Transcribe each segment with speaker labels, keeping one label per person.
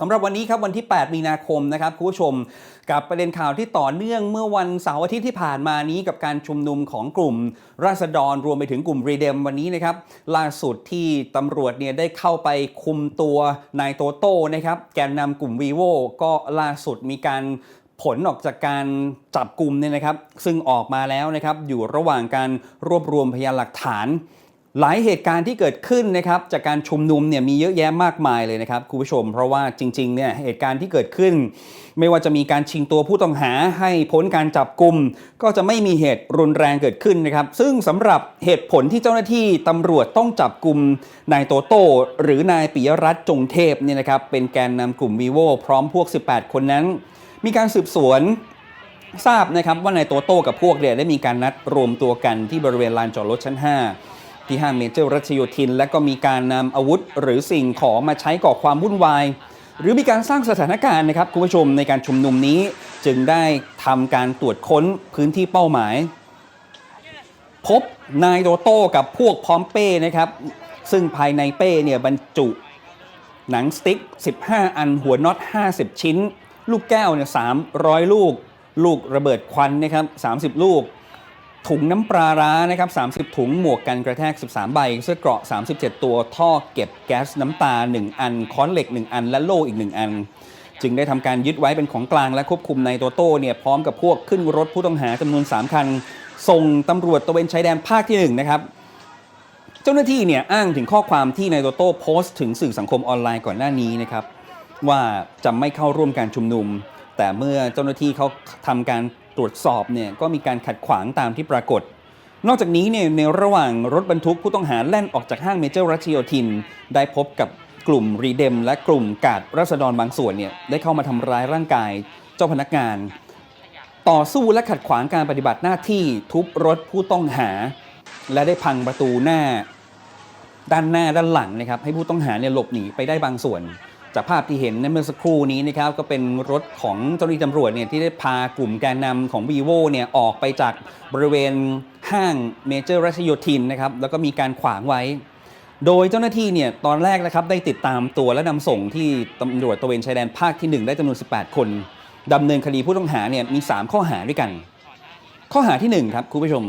Speaker 1: สำหรับวันนี้ครับวันที่ 8 มีนาคมนะครับคุณผู้ชม กับประเด็นข่าวที่ต่อเนื่องเมื่อวันเสาร์อาทิตย์ที่ผ่านมานี้กับการชุมนุมของกลุ่ม ราษฎรรวมไปถึงกลุ่มรีเดมวันนี้นะครับล่าสุดที่ตำรวจเนี่ยได้เข้าไปคุมตัวนายโตโต้นะครับแกนนำกลุ่มวีโวก็ล่าสุดมีการผลออกจากการจับกลุ่มเนี่ยนะครับ ซึ่งออกมาแล้วนะครับอยู่ระหว่างการรวบรวมพยานหลักฐาน หลายเหตุการณ์ที่เกิดขึ้นนะครับจากการชุมนุมเนี่ยมีเยอะแยะมากมายเลยนะครับคุณผู้ชม เพราะว่าจริงๆเนี่ยเหตุการณ์ที่เกิดขึ้น ไม่ว่าจะมีการชิงตัวผู้ต้องหาให้พ้นการจับกลุ่มก็จะไม่มีเหตุรุนแรงเกิดขึ้นนะครับ ซึ่งสำหรับเหตุผลที่เจ้าหน้าที่ตำรวจต้องจับกลุ่มนายโตโต้หรือนายปิยรัตน์จงเทพเนี่ยนะครับเป็นแกนนำกลุ่มวีโวพร้อมพวก 18 คนนั้น มีการสืบสวนทราบนะครับว่านายโตโต้กับพวกเนี่ยได้มีการนัดรวมตัวกันที่บริเวณลานจอดรถชั้น 5 ที่ห้างเมเจอร์รัชโยธิน และก็มีการนำอาวุธหรือสิ่งของมาใช้ก่อความวุ่นวาย หรือมีการสร้างสถานการณ์นะครับคุณผู้ชมในการชุมนุมนี้ จึงได้ทำการตรวจค้นพื้นที่เป้าหมาย พบนายโตโต้กับพวกพร้อมเป้นะครับ ซึ่งภายในเป้เนี่ยบรรจุหนังสติ๊ก 15 อันหัวน็อต 50 ชิ้น ลูกแก้วเนี่ย300 ลูก ลูกระเบิดควันนะครับ 30 ลูก ถุงน้ำปลาร้านะครับ 30 ถุง หมวกกันกระแทก 13 ใบ เสื้อเกราะ 37 ตัว ท่อเก็บแก๊สน้ำตา 1 อัน ค้อนเหล็ก 1 อัน และโล่อีก 1 อัน จึงได้ทำการยึดไว้เป็นของกลางและควบคุมในายโตโต้เนี่ยพร้อมกับพวกขึ้นรถผู้ต้องหาจำนวน 3 คัน ส่งตำรวจตระเวนชายแดนภาคที่ 1 นะครับ เจ้าหน้าที่เนี่ยอ้างถึงข้อความที่นายโตโต้โพสต์ถึงสื่อสังคมออนไลน์ก่อนหน้านี้นะครับว่าจะไม่เข้าร่วมการชุมนุม แต่เมื่อเจ้าหน้าที่เขาทำการ ตรวจสอบเนี่ยก็มีการขัดขวางตามที่ปรากฏ นอกจากนี้เนี่ยในระหว่างรถบรรทุกผู้ต้องหาแล่นออกจากห้างเมเจอร์รัชโยธิน ได้พบกับกลุ่มรีเดม และกลุ่มกาดรัษฎรบางส่วนเนี่ยได้เข้ามาทำร้ายร่างกายเจ้าพนักงาน ต่อสู้และขัดขวางการปฏิบัติหน้าที่ทุบรถผู้ต้องหา และได้พังประตูหน้า ด้านหน้าด้านหลังนะครับให้ผู้ต้องหาเนี่ยหลบหนีไปได้บางส่วน จากภาพที่เห็นในเมื่อสักครู่นี้นะครับก็เป็นรถของเจ้าหน้าที่ตำรวจเนี่ยที่ได้พากลุ่มแกนนำของ v ีโวเนี่ยออกไปจากบริเวณห้างเมเจอร์รัชโยธินนะครับแล้วก็มีการขวางไว้ โดยเจ้าหน้าที่เนี่ยตอนแรกนะครับได้ติดตามตัวและนำส่งที่ตำรวจตระเวนชายแดนภาคที่ 1 ได้จำนวน 18 คนดำเนินคดีผู้ต้องหาเนี่ยมี 3 ข้อหาด้วยกัน ข้อหาที่ 1 ครับคุณผู้ชม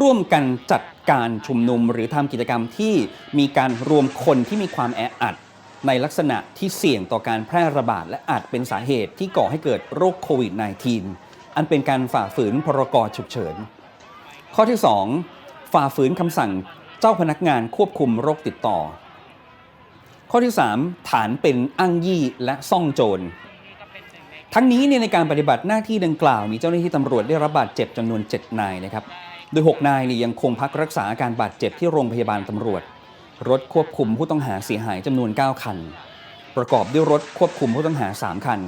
Speaker 1: ร่วมกันจัดการชุมนุมหรือทำกิจกรรมที่มีการรวมคนที่มีความแออัด ในลักษณะที่เสี่ยงต่อการแพร่ระบาด และอาจเป็นสาเหตุที่ก่อให้เกิดโรคโควิด -19 อันเป็นการฝ่าฝืนพรกฉุกเฉิน ข้อที่ 2 ฝ่าฝืนคำสั่งเจ้าพนักงานควบคุมโรคติดต่อ ข้อที่ 3 ฐานเป็นอ้างยี่และซ่องโจรทั้งนี้เนี่ยในการปฏิบัติหน้าที่ดังกล่าว มีเจ้าหน้าที่ตำรวจได้รับบาดเจ็บจำนวน 7 นายนะครับ โดย 6 นายเนี่ยยังคงพักรักษาอาการบาดเจ็บที่โรงพยาบาลตำรวจ รถควบคุมผู้ต้องหาเสียหายจำนวน 9 คัน ประกอบด้วยรถควบคุมผู้ต้องหา 3 คัน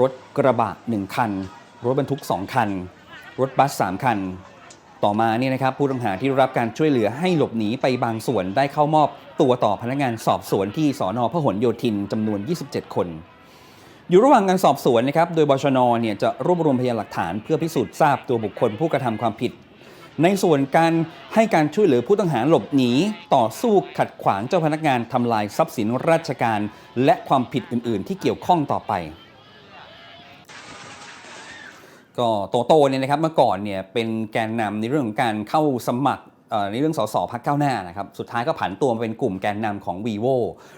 Speaker 1: รถกระบะ 1 คัน รถบรรทุก 2 คัน รถบัส 3 คัน ต่อมาเนี่ยนะครับผู้ต้องหาที่รับการช่วยเหลือให้หลบหนีไปบางส่วนได้เข้ามอบตัวต่อพนักงานสอบสวนที่สอนอพหลโยธินจำนวน 27 คน อยู่ระหว่างการสอบสวนนะครับโดยบชนเนี่ยจะรวบรวมพยานหลักฐานเพื่อพิสูจน์ทราบตัวบุคคลผู้กระทำความผิด ในส่วนการให้การช่วยเหลือผู้ต้องหาหลบหนี ต่อสู้ขัดขวางเจ้าพนักงานทำลายทรัพย์สินราชการ และความผิดอื่น ๆ ที่เกี่ยวข้องต่อไปก็โตโตเนี่ยนะครับเมื่อก่อนเนี่ยเป็นแกนนำในเรื่องของการเข้าสมัครในเรื่องสสพักก้าวหน้านะครับสุดท้ายก็ผันตัวมาเป็นกลุ่มแกนนำของ v ีโว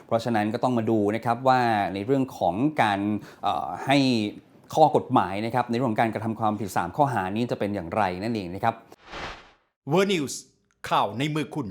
Speaker 1: เพราะฉะนั้นก็ต้องมาดูนะครับว่าในเรื่องของการให้ข้อกฎหมายนะครับในเรื่องของการกระทำความผิด 3 ข้อหานี้จะเป็นอย่างไรนั่นเองนะครับ
Speaker 2: เวอร์นิวส์ข่าวในมือคุณ